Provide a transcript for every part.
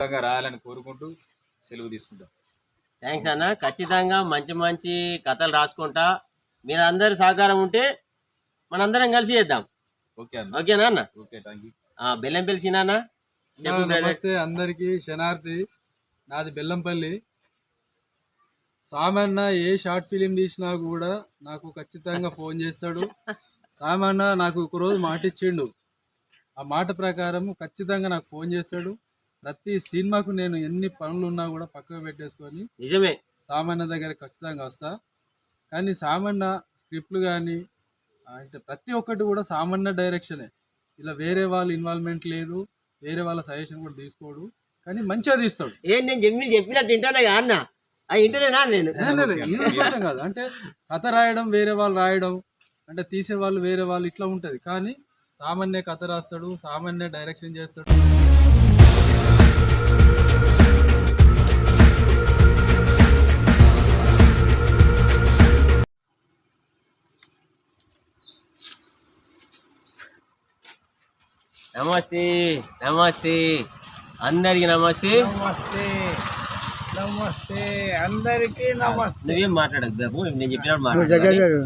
ఖచ్చితంగా రాయాలని కోరుకుంటూ సెలవు తీసుకుంటాం. థ్యాంక్స్ అన్న. ఖచ్చితంగా మంచి మంచి కథలు రాసుకుంటా. మీరు అందరు సహకారం ఉంటే మనందరం కలిసి చేద్దాం. ఓకే అన్న. ఓకేనా అన్న. ఓకే థ్యాంక్ యూ ఆ, బెల్లం పిలిచినా అన్న. చెప్పు బ్రదర్ నమస్తే అందరికి. శనార్థి నాది Bellampalli. Samanna a short film తీసినా కూడా నాకు ఖచ్చితంగా ఫోన్ చేస్తాడు. సామన్న నాకు ఒక రోజు మాట ఇచ్చిండు ఆ మాట ప్రకారం ఖచ్చితంగా నాకు ఫోన్ చేస్తాడు. ప్రతి సినిమాకు నేను ఎన్ని పనులు ఉన్నా కూడా పక్కకు పెట్టేసుకొని నిజమే. సామాన్య దగ్గర ఖచ్చితంగా వస్తా. కానీ సామాన్య స్క్రిప్ట్లు కానీ అంటే ప్రతి ఒక్కటి కూడా సామాన్య డైరెక్షనే. ఇలా వేరే వాళ్ళ ఇన్వాల్వ్మెంట్ లేదు వేరే వాళ్ళ సజెషన్ కూడా తీసుకోడు కానీ మంచిగా తీస్తాడు. ఏం నేను చెప్పి చెప్పినట్టు కదా అన్న? ఇంటనేనా నేను. కోసం కాదు. అంటే కథ రాయడం వేరే వాళ్ళు రాయడం అంటే తీసే వాళ్ళు వేరే వాళ్ళు ఇట్లా ఉంటది. కానీ సామాన్య కథ రాస్తాడు సామాన్య డైరెక్షన్ చేస్తాడు. నమస్తే నమస్తే. అందరికి నమస్తే. నమస్తే నమస్తే. అందరికీ నమస్తే. నువ్వేం మాట్లాడకు బాబు నేను చెప్పినప్పుడు మాట్లాడు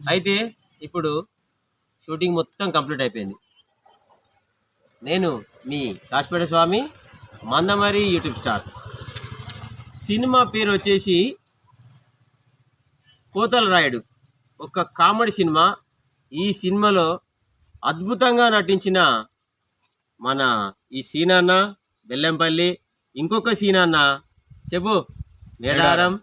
అయితే ఇప్పుడు షూటింగ్ మొత్తం కంప్లీట్ అయిపోయింది. నేను మీ Kasipet Swamy Mandamarri YouTube star. Cinema పేరు వచ్చేసి కోతల రాయుడు. ఒక కామెడీ సినిమా. ఈ సినిమాలో అద్భుతంగా నటించిన మన ఈ సీనన్న బెల్లంపల్లి ఇంకొక సీనన్న. చెప్పు. మేడారం.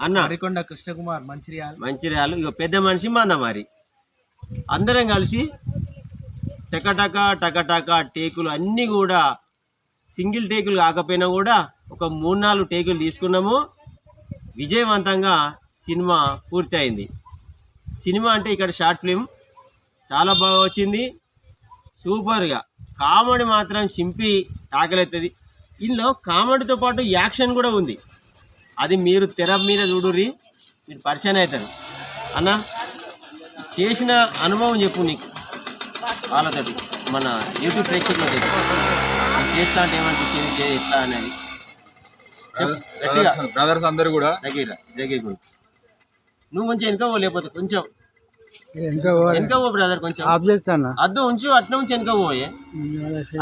అన్న. మరికొండ కృష్ణకుమార్ మంచిర్యాల. మంచిర్యాలు. ఇక పెద్ద మనిషి మందమారి. అందరం కలిసి టకటక టకటక టేకులు అన్నీ కూడా సింగిల్ టేకులు కాకపోయినా కూడా ఒక మూడు నాలుగు టేకులు తీసుకున్నాము. విజయవంతంగా సినిమా పూర్తయింది. సినిమా అంటే ఇక్కడ షార్ట్ ఫిలిం చాలా బాగా వచ్చింది. సూపర్గా. కామెడీ మాత్రం చింపి తాకలెత్తది. ఇందులో కామెడీతో పాటు యాక్షన్ కూడా ఉంది. అది మీరు తెర మీద చూడుర్రి. మీరు పరిచయం అవుతారు. అన్న చేసిన అనుభవం చెప్పు నీకు. వాళ్ళతోటి మన యూట్యూబ్ ప్రేక్షకులతో చేస్తా అంటే ఏమనిపించింది ఎట్లా అనేది. బ్రదర్స్ అందరూ కూడా. దగ్గర దగ్గర నువ్వు కొంచెం వెనక పో లేకపోతే కొంచెం. ఇంకా వెనక పో బ్రదర్ కొంచెం. ఆఫ్ చేస్తానా? అద్దు ఉంచు అట్లా ఉంచి వెనక పోయే.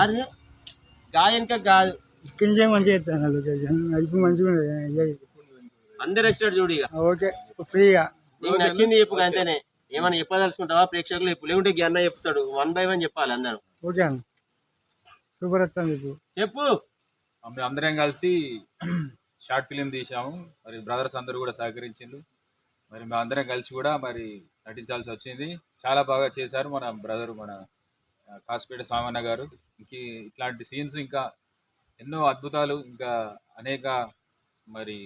అరే గా వెనక కాదు. ఇక్కడి నుంచే మంచిగా అది మంచిగా ఉండదు అందరు వచ్చాడు చూడు ఇక. ఓకే ఫ్రీగా. నీకు నచ్చింది చెప్పు అంతేనే. ఏమైనా చెప్పదలుచుకుంటావా? ప్రేక్షకులు చెప్పు. లేకుంటే అన్న చెప్తాడు. వన్ బై వన్ చెప్పాలి అందరూ. ఓకే అన్న. సూపర్ వస్తాను ఇప్పుడు చెప్పు మేము అందరం కలిసి షార్ట్ ఫిలిం తీసాము మరి బ్రదర్స్ అందరూ కూడా సహకరించిండు మరి మేము అందరం కలిసి కూడా మరి నటించాల్సి వచ్చింది. చాలా బాగా చేశారు మన బ్రదర్ మన కాసిపేట సామన్న గారు. ఇంక ఇట్లాంటి సీన్స్ ఇంకా ఎన్నో అద్భుతాలు ఇంకా అనేక మరి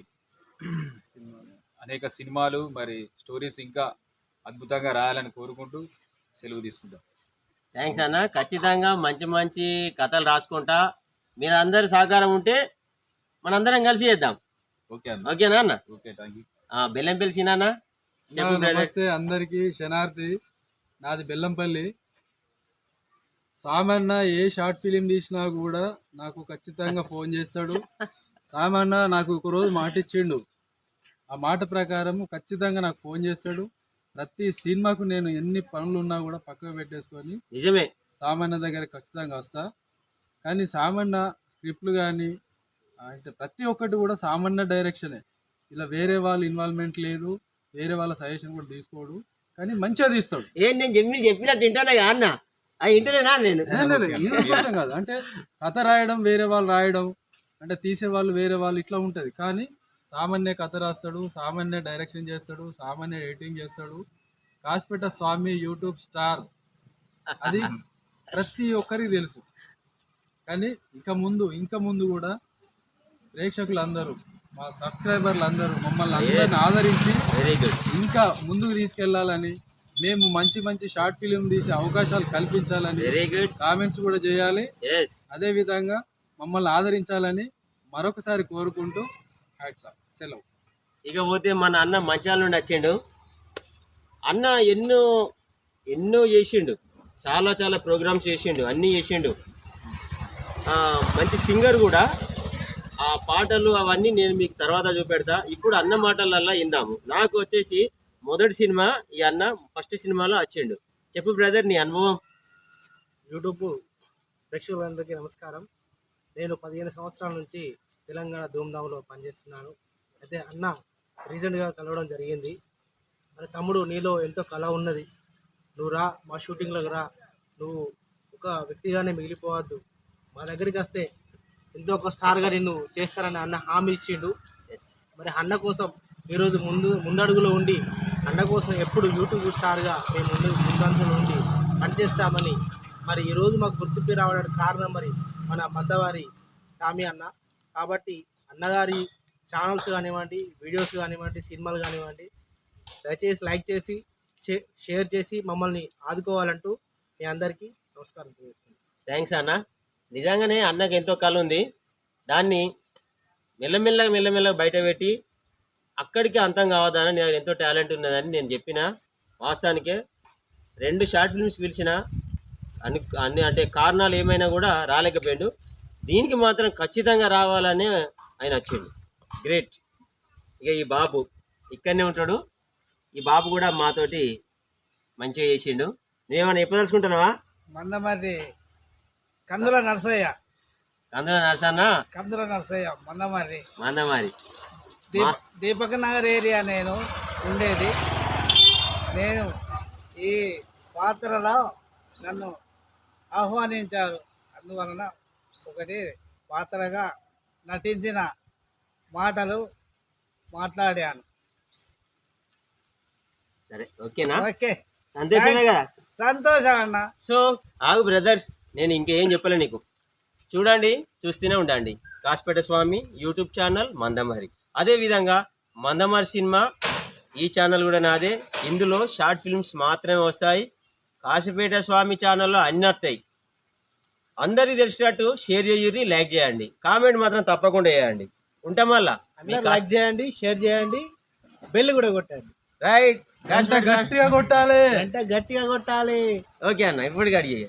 అనేక సినిమాలు మరి స్టోరీస్ ఇంకా అద్భుతంగా రాయాలని కోరుకుంటూ సెలవు తీసుకుంటాం. థ్యాంక్స్ అన్న. ఖచ్చితంగా మంచి మంచి కథలు రాసుకుంటా. మీరు అందరు సహకారం ఉంటే మనందరం కలిసి చేద్దాం. ఓకే అన్న. ఓకేనా అన్న? ఓకే థ్యాంక్ యూ ఆ, బెల్లం పిలిచినా అన్న. నమస్తే అందరికి. శనార్థి నాది Bellampalli. Samanna a short film తీసినా కూడా నాకు ఖచ్చితంగా ఫోన్ చేస్తాడు. సామన్న నాకు ఒక రోజు మాట ఇచ్చిండు ఆ మాట ప్రకారం ఖచ్చితంగా నాకు ఫోన్ చేస్తాడు. ప్రతి సినిమాకు నేను ఎన్ని పనులు ఉన్నా కూడా పక్కకు పెట్టేసుకొని నిజమే. సామాన్య దగ్గర ఖచ్చితంగా వస్తా. కానీ సామాన్య స్క్రిప్ట్లు కానీ అంటే ప్రతి ఒక్కటి కూడా సామాన్య డైరెక్షనే ఇలా వేరే వాళ్ళ ఇన్వాల్వ్మెంట్ లేదు వేరే వాళ్ళ సజెషన్ కూడా తీసుకోడు కానీ మంచిగా తీస్తాడు. ఏం నేను చెప్పి చెప్పినట్టు కదా అన్న. ఇంటనేనా నేను. కోసం కాదు. అంటే కథ రాయడం వేరే వాళ్ళు రాయడం అంటే తీసే వాళ్ళు వేరే వాళ్ళు ఇట్లా ఉంటది. కానీ సామాన్య కథ రాస్తాడు సామాన్య డైరెక్షన్ చేస్తాడు సామాన్య ఎడిటింగ్ చేస్తాడు. Kasipet Swamy YouTube star. అది ప్రతి ఒక్కరికి తెలుసు. కానీ ఇక ముందు ఇంకా ముందు కూడా ప్రేక్షకులు అందరూ మా సబ్స్క్రైబర్లు అందరూ మమ్మల్ని అందరిని ఆదరించి ఇంకా ముందుకు తీసుకెళ్ళాలని మేము మంచి మంచి షార్ట్ ఫిలిం తీసే అవకాశాలు కల్పించాలని కామెంట్స్ కూడా చేయాలి. అదే విధంగా మమ్మల్ని ఆదరించాలని మరొకసారి కోరుకుంటూ సెలవు ఇకపోతే మన అన్న మంచాల నుండి వచ్చిండు. అన్న ఎన్నో ఎన్నో చేసిండు. చాలా చాలా ప్రోగ్రామ్స్ చేసిండు. అన్నీ చేసిండు. ఆ, మంచి సింగర్ కూడా. ఆ పాటలు అవన్నీ నేను మీకు తర్వాత చూపెడతా. ఇప్పుడు అన్న మాటలల్లా ఇందాము నాకు వచ్చేసి మొదటి సినిమా ఈ అన్న ఫస్ట్ సినిమాలో వచ్చిండు. చెప్పు బ్రదర్ నీ అనుభవం. యూట్యూబ్ ప్రేక్షకులందరికీ నమస్కారం. నేను పదిహేను సంవత్సరాల నుంచి తెలంగాణ ధూమ్ధామ్లో పనిచేస్తున్నాను అయితే అన్న రీసెంట్గా కలవడం జరిగింది. మరి తమ్ముడు నీలో ఎంతో కళ ఉన్నది. నువ్వు రా మా షూటింగ్లోకి రా. నువ్వు ఒక వ్యక్తిగానే మిగిలిపోవద్దు. మా దగ్గరికి వస్తే ఎంతో ఒక స్టార్గా నిన్ను చేస్తారని అన్న హామీ ఇచ్చిండు. మరి అన్న కోసం ఈరోజు ముందు ముందడుగులో ఉండి అన్న కోసం ఎప్పుడు యూట్యూబ్ స్టార్గా మేము ముందు ముందంజలో ఉండి పనిచేస్తామని మరి ఈరోజు మాకు గుర్తింపు రావడానికి కారణం మరి మన మద్దవారి సామి అన్న. కాబట్టి అన్నగారి ఛానల్స్ కానివ్వండి వీడియోస్ కానివ్వండి సినిమాలు కానివ్వండి దయచేసి లైక్ చేసి షేర్ చేసి మమ్మల్ని ఆదుకోవాలంటూ మీ అందరికీ నమస్కారం తెలియజేస్తున్నాను. థ్యాంక్స్ అన్న. నిజంగానే అన్నకి ఎంతో కళ ఉంది దాన్ని మెల్లమెల్లగా మెల్లమెల్లగా బయట పెట్టి అక్కడికి అంతం కావద్దని నేను ఎంతో టాలెంట్ ఉన్నదని నేను చెప్పిన. వాస్తవానికే రెండు షార్ట్ ఫిల్మ్స్ పిలిచిన అన్ని అన్ని అంటే కారణాలు ఏమైనా కూడా రాలేకపోయాడు. దీనికి మాత్రం ఖచ్చితంగా రావాలని ఆయన వచ్చిండు. గ్రేట్ ఇక ఈ బాబు ఇక్కడనే ఉంటాడు. ఈ బాబు కూడా మాతోటి మంచిగా చేసిండు. నువ్వేమైనా చెప్పదలుచుకుంటున్నావా? మందమర్రి కందుల నరసయ్య. అందులో నరసన్న? కందుల నరసయ్య మందమర్రి. మందమారి దీప దీపక్ నగర్ ఏరియా నేను ఉండేది. నేను ఈ పాత్రలో నన్ను ఆహ్వానించారు. అందువలన ఒకటి పాత్రగా నటించిన మాటలు మాట్లాడాను. సరే ఓకేనా? ఓకే. సంతోషమే కదా సంతోషం అన్న. సో ఆగు బ్రదర్ నేను ఇంకేం చెప్పలే నీకు. చూడండి చూస్తూనే ఉండండి. కాసిపేట స్వామి యూట్యూబ్ ఛానల్ మందమారి అదేవిధంగా మందమారి సినిమా ఈ ఛానల్ కూడా నాదే. ఇందులో షార్ట్ ఫిల్మ్స్ మాత్రమే వస్తాయి. కాసిపేట స్వామి ఛానల్లో అన్నీ వస్తాయి. అందరికీ తెలిసినట్టు షేర్ చేయండి లైక్ చేయండి. కామెంట్ మాత్రం తప్పకుండా చేయండి. ఉంటాం మళ్ళా? లైక్ చేయండి షేర్ చేయండి బెల్ కూడా కొట్టండి. రైట్ గంట గట్టిగా కొట్టాలి. అంటే గట్టిగా కొట్టాలి. ఓకే అన్న ఇప్పుడు గడి చేయ